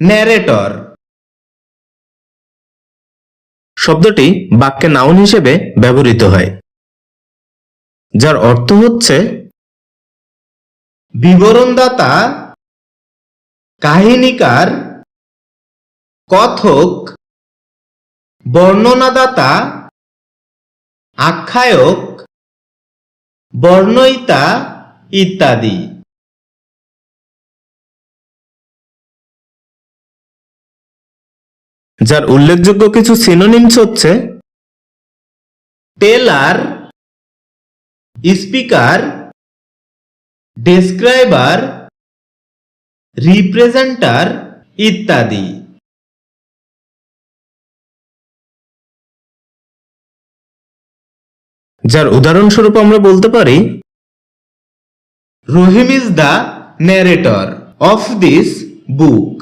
Narrator শব্দটি বাক্যে noun হিসেবে ব্যবহৃত হয়, যার অর্থ হচ্ছে বিবরণদাতা, কাহিনীকার, কথক, বর্ণনাদাতা, আখ্যায়ক, বর্ণয়িতা ইত্যাদি। যার উল্লেখযোগ্য কিছু সিনোনিমস হচ্ছে টেলার, স্পিকার, ডেসক্রাইবার, রিপ্রেজেন্টার ইত্যাদি। যার উদাহরণস্বরূপ আমরা বলতে পারি, Rahim is the narrator of this book.